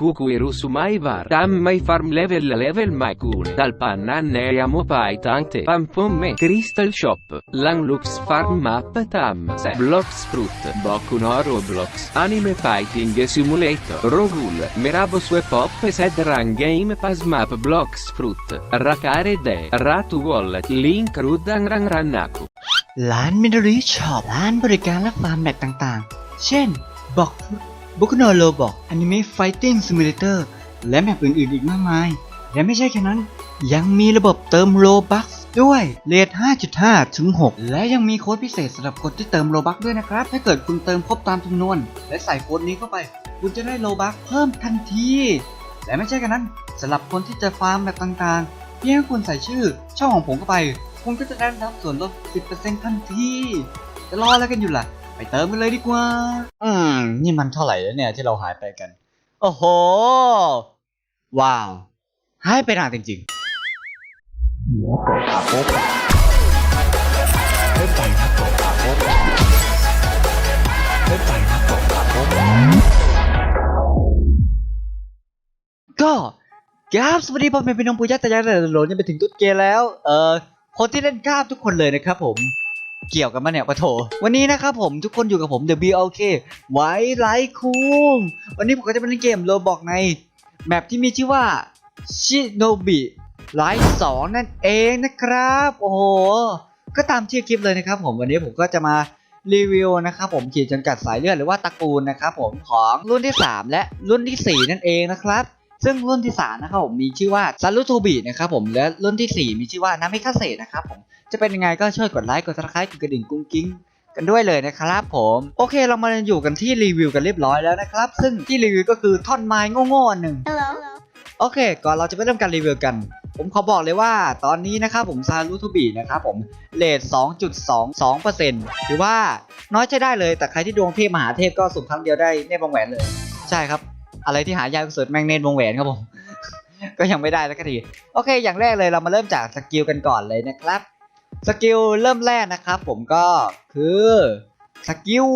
kukuiru su mai var. Tam mai farm level level mai cool. Dal pannan ne amo pai tante. Pam pom me. Crystal shop. Lang lux farm map tam. Se. Blocks fruit. Boku no Roblox. Anime fighting simulator. Rogul. Merabo sue pop sed run game pas map blocks fruit. Rakare de. Ratu wallet. Link rudan ran ranaku. ร้านมิน a รีช็อปร้านบริการและฟาร์มแมปต่างๆ เช่นบอก บุกโนโลบอกอนิเมะไฟติ้งซิมูเลเตอร์และแมปอื่นๆอีกมากมาย และไม่ใช่แค่นั้น ยังมีระบบเติมโลบัคด้วยเลท5.5 ถึง 6 และยังมีโค้ดพิเศษสำหรับคนที่เติมโลบัคด้วยนะครับ ถ้าเกิดคุณเติมครบตามจำนวน และใส่โค้ดนี้เข้าไป คุณจะได้โลบัคเพิ่มทันที และไม่ใช่แค่นั้นสำหรับคนที่จะฟาร์มแบบต่างๆ เพียงคุณใส่ชื่อช่องของผมเข้าไป คุณก็จะได้รับส่วนลด 10%ทันที จะรออะไรกันอยู่ล่ะ ไปเติมกันเลยดีกว่า อืม นี่มันเท่าไหร่แล้วเนี่ยที่เราหายไปกัน โอ้โห ว้าว หายไปนานจริงๆก็กราบสวัสดีพ่อแม่พี่น้องผู้ยักษ์ตายายแต่หลนยังไปถึงตุ๊ดเกย์แล้ว เอ่อคนที่เล่นกราบทุกคนเลยนะครับผม เกี่ยวกันมาเนี่ยปะโถ วันนี้นะครับผมทุกคนอยู่กับผม WLK ไว้ไลค์คุงวันนี้ผมก็จะไปเล่นเกมโรบอกใน แมปที่มีชื่อว่าชิโนบิไลท์สองนั่นเองนะครับ โอ้โห ก็ตามชื่อคลิปเลยนะครับผมวันนี้ผมก็จะมารีวิวนะครับผมขีดจำกัดสายเลือดหรือว่าตระกูลนะครับผมของรุ่นที่ 3 และรุ่นทีสี่4 นั่นเองนะครับ ซึ่งรุ่นที่3นะครับผมมีชื่อว่าซารุโทบินะครับผมและรุ่นทีสี่ 4 มีชื่อว่านามิคาเซนะครับผมจะเป็นยังไงก็ช่วยกดไลค์กดซับสไครต์กดกระดิ่งกุ้งกิ้งกันด้วยเลยนะครับผมโอเคเรามาอยู่กันที่รีวิวกันเรียบร้อยแล้วนะครับ ซึ่งที่รีวิวก็คือท่อนไม้โง่ๆอันหนึ่ง Hello. โอเค ก่อนเราจะไปเริ่มการรีวิวกัน ผมขอบอกเลยว่าตอนนี้นะครับผมซารุทูบีนะครับผมเลท2.22%ถือว่าน้อยใช้ได้เลยแต่ใครที่ดวงเทพมหาเทพก็สุ่มครั้งเดียวได้เนตรวงแหวนเลย ใช่ครับ อะไรที่หายากสุดแม่งเนตรวงแหวนครับผม ก็ยังไม่ได้สักทีโอเค อย่างแรกเลยเรามาเริ่มจากสกิลกันก่อนเลยนะครับสกิลเริ่มแรกนะครับ ผมก็คือสกิล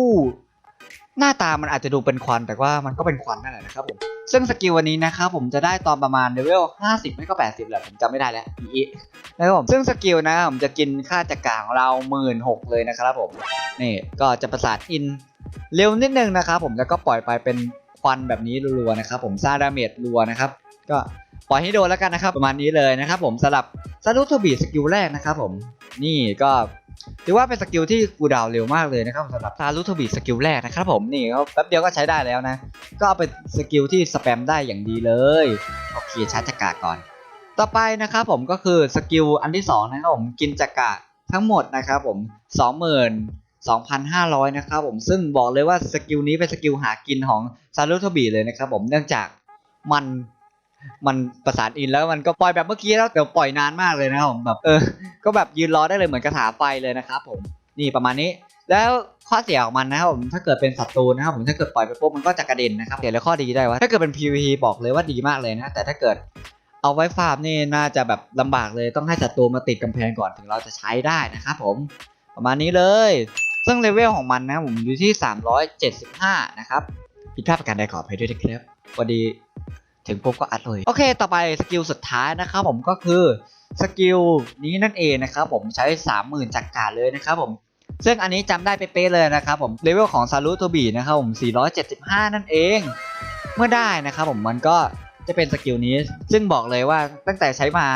หน้าตามันอาจจะดูเป็นควันแต่ว่ามันก็เป็นควันนั่นแหละนะครับผมซึ่งสกิลวันนี้นะครับผมจะได้ตอนประมาณเลเวล 50 ไม่ก็ 80แหละผมจำไม่ได้แล้วอีนะครับผมซึ่งสกิลนะครับผมจะกินค่าจัดการของเราหมื่นหกเลยนะครับผมนี่ก็จะประสานอินเร็วนิดนึงนะครับผมแล้วก็ปล่อยไปเป็น ควันแบบนี้รัวๆนะครับผมสร้างดาเมจรัวนะครับก็ปล่อยให้โดนแล้วกันนะครับ ประมาณนี้เลยนะครับผมสำหรับซารุโทบีสกิลแรกนะครับผมนี่ก็ถือว่าเป็นสกิลที่กูดาวเร็วมากเลยนะครับสำหรับซารุโทบิสกิลแรกนะครับผมนี่ก็แป๊บเดียวก็ใช้ได้แล้วนะ ก็เอาเป็นสกิลที่สแปมได้อย่างดีเลยโอเคชาร์จจักรก่อน ต่อไปนะครับผมก็คือสกิลอันที่สองนะครับผมกินจักระทั้งหมดนะครับผม 2,500 นะครับผมซึ่งบอกเลยว่าสกิลนี้เป็นสกิลหากินของซารุโทบิเลยนะครับผมเนื่องจากมันมันประสานอินแล้วมันก็ปล่อยแบบเมื่อกี้แล้วแต่ปล่อยนานมากเลยนะครับผมแบบเออก็แบบยืนรอได้เลยเหมือนกระถาไฟเลยนะครับผมนี่ประมาณนี้ แล้วข้อเสียของมันนะครับผมถ้าเกิดเป็นศัตรูนะครับผมถ้าเกิดปล่อยไปปุ๊บมันก็จะกระเด็นนะครับเสียแล้วข้อดีได้ว่าถ้าเกิดเป็น PVP บอกเลยว่าดีมากเลยนะแต่ถ้าเกิดเอาไว้ฟาร์มนี่น่าจะแบบลำบากเลยต้องให้ศัตรูมาติดกำแพงก่อนถึงเราจะใช้ได้นะครับผมประมาณนี้เลย ซึ่งเลเวลของมันนะผมอยู่ที่ 375 นะครับผิดพลาดประการใดขออภัยด้วยนะครับพอดีถึงปุ๊บก็อัดเลย โอเค ต่อไปสกิลสุดท้ายนะครับผมก็คือสกิลนี้นั่นเองนะครับผมใช้ 30,000 จักรกาเลยนะครับผมซึ่งอันนี้จำได้เป๊ะเลยนะครับผมเลเวลของซารุโทบีนะครับผม 475 นั่นเอง เมื่อได้นะครับผมมันก็จะเป็นสกิลนี้ ซึ่งบอกเลยว่าตั้งแต่ใช้มา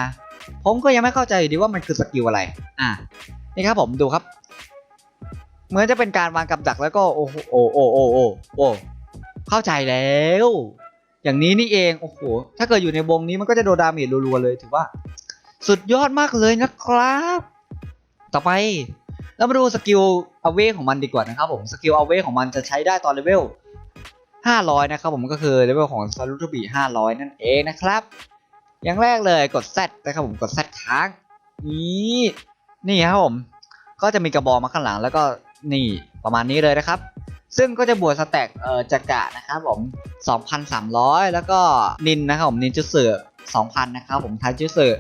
ผมก็ยังไม่เข้าใจดีว่ามันคือสกิลอะไร อะ นี่ครับผมดูครับ เหมือนจะเป็นการวางกับดักแล้วก็โอ้โหโอ้โอ้โอ้โอ้โอ้เข้าใจแล้ว อย่างนี้นี่เองโอ้โหถ้าเกิดอยู่ในวงนี้มันก็จะโดนดาเมจรัวๆเลยถือว่า สุดยอดมากเลยนะครับ ต่อไปเรามาดูสกิลอเวของมันดีกว่านะครับผมสกิลอเวของมันจะใช้ได้ตอนเลเวล500 นะครับผมก็คือเลเวลของซารุทบิ500 นั่นเองนะครับ อย่างแรกเลยกด Z นะครับผมกด Z ค้างนี่นี่ครับผม ก็จะมีกระบอกมาข้างหลังแล้วก็ นี่ประมาณนี้เลยนะครับ ซึ่งก็จะบวกสแต็กเอ่อจักระนะครับผม 2,300 แล้วก็นินนะครับผมนินจุสือ2,000 นะครับผมทาจุสือ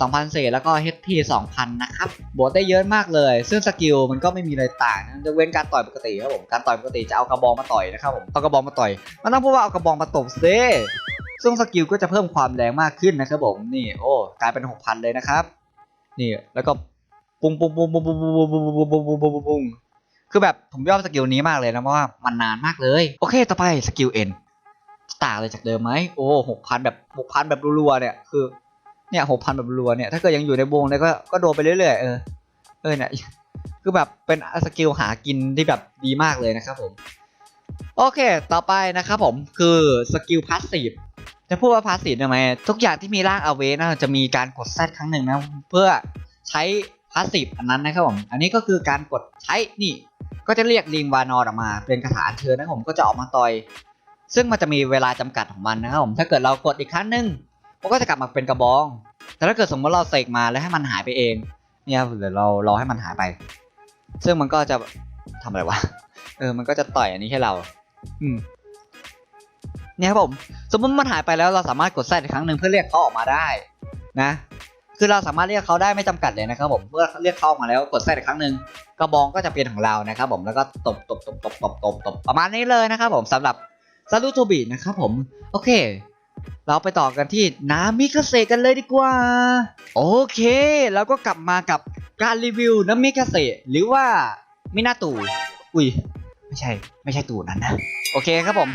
2,000เศษแล้วก็ HP 2,000 นะครับ บวกได้เยอะมากเลย ซึ่งสกิลมันก็ไม่มีอะไรต่างนะจะเว้นการต่อยปกติครับผม การต่อยปกติจะเอากระบองมาต่อยนะครับผม เอากระบองมาต่อย มันต้องพูดว่าเอากระบองมาตบเซซึ่งสกิลก็จะเพิ่มความแรงมากขึ้นนะครับผม นี่โอ้กลายเป็น 6,000 เลยนะครับ นี่แล้วก็ปุ้งปุ้งปุ้งปุ้งปุ้งปุ้งปุ้งปุ้งปุ้งปุ้งปุ้งปุ้งปุ้งปุ้ง คือแบบผมชอบสกิลนี้มากเลยนะเพราะว่ามันนานมากเลย โอเค ต่อไปสกิล N ต่างเลยจากเดิมไหมโอ้หกพันแบบหกพันแบบรัวๆเนี่ยคือเนี่ยหกพันแบบรัวเนี่ยถ้าเกิดยังอยู่ในวงเนี่ยก็ก็โดนไปเรื่อยๆเออเออเนี่ยคือแบบเป็นสกิลหากินที่แบบดีมากเลยนะครับผมโอเค ต่อไปนะครับผมคือสกิลพาสซีฟจะพูดว่าพาสซีฟได้ไหมทุกอย่างที่มีร่างอเวนะจะมีการกดแซดครั้งหนึ่งนะเพื่อใช้ พาสซีฟอันนั้นนะครับผม อันนี้ก็คือการกดใช้นี่ ก็จะเรียกลิงวานอออกมา เป็นคาถาเชิญนะครับผมก็จะออกมาต่อย ซึ่งมันจะมีเวลาจำกัดของมันนะครับผม ถ้าเกิดเรากดอีกครั้งหนึ่งมันก็จะกลับมาเป็นกระบอง แต่ถ้าเกิดสมมติเราเสกมาแล้วให้มันหายไปเอง เนี่ยเดี๋ยวเรารอให้มันหายไป ซึ่งมันก็จะทำอะไรวะ เออ มันก็จะต่อยอันนี้ให้เรา อืมเนี่ยครับผม สมมติมันหายไปแล้วเราสามารถกดแซดอีกครั้งหนึ่งเพื่อเรียกเขาออกมาได้ นะ คือเราสามารถเรียกเขาได้ไม่จำกัดเลยนะครับผมเมื่อเรียกเขาออกมาแล้วกดแซดอีกครั้งหนึ่งกระบองก็จะเป็นของเรานะครับผมแล้วก็ตบตบตบตบตบตบตบประมาณนี้เลยนะครับผมสำหรับซารุโทบินะครับผมโอเค เราไปต่อกันที่นามิคาเซกันเลยดีกว่า โอเค แล้วก็กลับมากับการรีวิวนามิคาเซหรือว่ามินาตูอุ้ยไม่ใช่ไม่ใช่ตูนั้นนะโอเคครับผม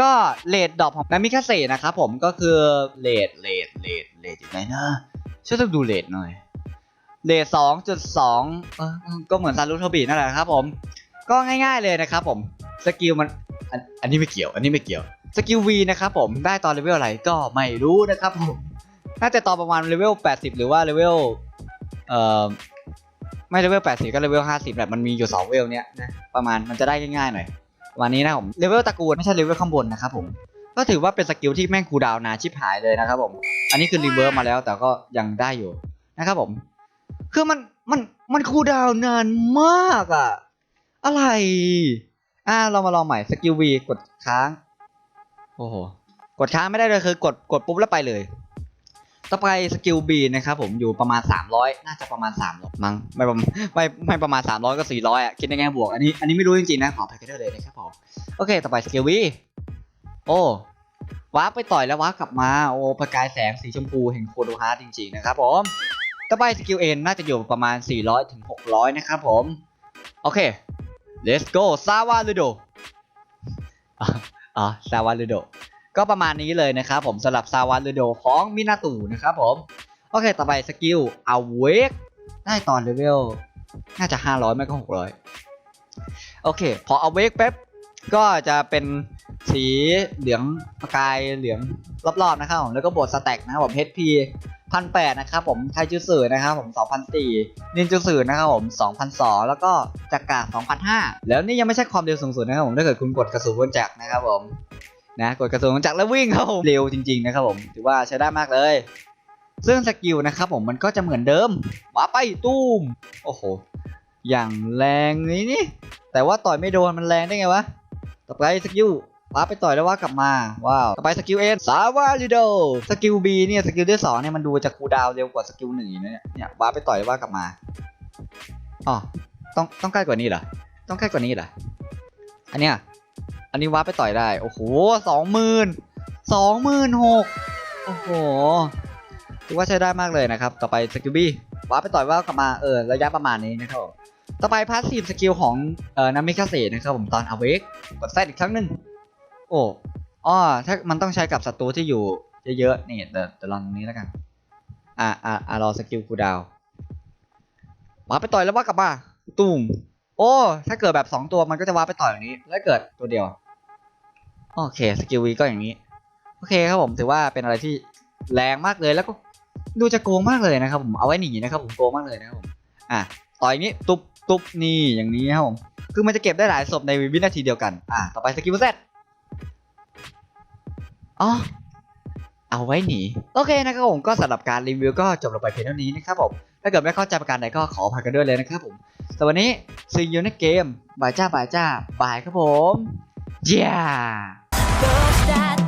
ก็เลดดอปของนามิคาเซนะครับผมก็คือเลดเลดเลดเลดอยู่ไหนนะ ช่วยต้อดูเลดหน่อยเลทสองจุดสองก็เหมือนซารุโทบินั่นแหละครับผม ก็ง่ายๆเลยนะครับผมสกิลมันอันนี้ไม่เกี่ยว อันนี้ไม่เกี่ยวสกิล V นะครับผมได้ตอนเลเวลอะไรก็ไม่รู้นะครับผมน่าจะตอนประมาณเลเวล80 หรือว่าเลเวลเอ่อไม่เลเวล80 ก็เลเวล50แหละมันมีอยู่2เลเวลเนี้ยนะประมาณมันจะได้ง่ายๆหน่อยประมาณนี้นะผมเลเวลตระกูลไม่ใช่เลเวลข้างบนนะครับผม ก็ถือว่าเป็นสกิลที่แม่งคูลดาวน์นานชิบหายเลยนะครับผม อันนี้คือรีเวิร์สมาแล้วแต่ก็ยังได้อยู่นะครับผม คือมันมันมันคูลดาวน์นานมากอะอะไร อ่าเรามาลองใหม่สกิลวีกดค้าง โอ้โห กดค้างไม่ได้เลยคือกดกดปุ๊บแล้วไปเลย ต่อไปสกิลบีนะครับผมอยู่ประมาณ 300 น่าจะประมาณ300มั้งไม่ประมาณไม่ไม่ประมาณ 300 ก็ 400อะคิดในแง่บวก อันนี้อันนี้ไม่รู้จริงๆนะขอไปกันได้เลยนะครับผม โอเค ต่อไปสกิลวี โอ้วาร์ปไปต่อยแล้ววาร์ปกลับมาโอ้ประกายแสงสีชมพูแห่งโคโดฮาร์จริงๆนะครับผมต่อไปสกิลเอ็นน่าจะอยู่ประมาณ 400ถึง600 นะครับผม โอเค let's go ซาวาลูโดอ๋อซาวาลูโดก็ประมาณนี้เลยนะครับผมสำหรับซาวาลูโดของมินาตูนะครับผม โอเค ต่อไปสกิลเอาเวกได้ตอนเลเวลน่าจะ 500 ไม่ก็ 600 โอเค พอเอาเวกแป๊บก็จะเป็น สีเหลืองประกายเหลืองรอบๆนะครับผมแล้วก็บวกสแต็กนะครับผม HP พันแปดนะครับผมไทจูสึนะครับผมสองพันสี่นินจูสึนะครับผมสองพันสองแล้วก็จักระสองพันห้าแล้วนี่ยังไม่ใช่ความเร็วสูงสุดนะครับผมถ้าเกิดคุณกดกระสุนบนจักรนะครับผมนะกดกระสุนบนจักรแล้ววิ่งครับผมเร็วจริงๆนะครับผมถือว่าใช้ได้มากเลย ซึ่งสกิลนะครับผมมันก็จะเหมือนเดิมว้าไปตุ้มโอ้โหอย่างแรงนี้นี่แต่ว่าต่อยไม่โดนมันแรงได้ไงวะต่อไปสกิล ว้าไปต่อยแล้วว่ากลับมา ว้าวต่อไปสกิลเอ็นสาวาลิโดสกิลบีเนี่ยสกิลที่สองเนี่ยมันดูจะคูลดาวเร็วกว่าสกิลหนึ่งนะเนี่ยเนี่ยว้าไปต่อยแล้วว่ากลับมาอ๋อต้องต้องใกล้กว่านี้เหรอต้องใกล้กว่านี้เหรออันเนี้ยอันนี้ว้าไปต่อยได้โอ้โหสองหมื่นสองหมื่นหกโอ้โหถือว่าใช้ได้มากเลยนะครับ ต่อไปสกิลบีว้าไปต่อยว่ากลับมาเออระยะประมาณนี้นะครับต่อไปพาสซีฟสกิลของเอ่อนามิคาเซ่นะครับผมตอนอเวกกดแซดอีกครั้งหนึ่ง อ้อ้อถ้ามันต้องใช้กับศัตรูที่อยู่เยอะๆนี่เดี๋ยวเดี๋ยวลองตรงนี้แล้วกันอ่าอ่าอ่ารอสกิลคูดาวน์ว้าไปต่อยแล้วว่ากลับมาตูมโอ้ถ้าเกิดแบบสองตัวมันก็จะว้าไปต่อยอย่างนี้แล้วเกิดตัวเดียวโอเคสกิลวีก็อย่างนี้โอเคครับผมถือว่าเป็นอะไรที่แรงมากเลยแล้วก็ดูจะโกงมากเลยนะครับผมเอาไว้หนีนะครับผมโกงมากเลยนะครับผมอะต่อยอย่างนี้ตุบตุบนี่อย่างนี้ครับผมคือมันจะเก็บได้หลายศพในวินาทีเดียวกันอะต่อไปสกิลเซต อ๋อเอาไว้หนี โอเคนะครับผมก็สำหรับการรีวิวก็จบลงไปเพียงเท่านี้นะครับผม ถ้าเกิดไม่เข้าใจประการใดก็ขออภัยกันด้วยเลยนะครับผมสำหรับวันนี้ซีอยู่ในเกมบายจ้าบายจ้าบายครับผม yeah Ghost that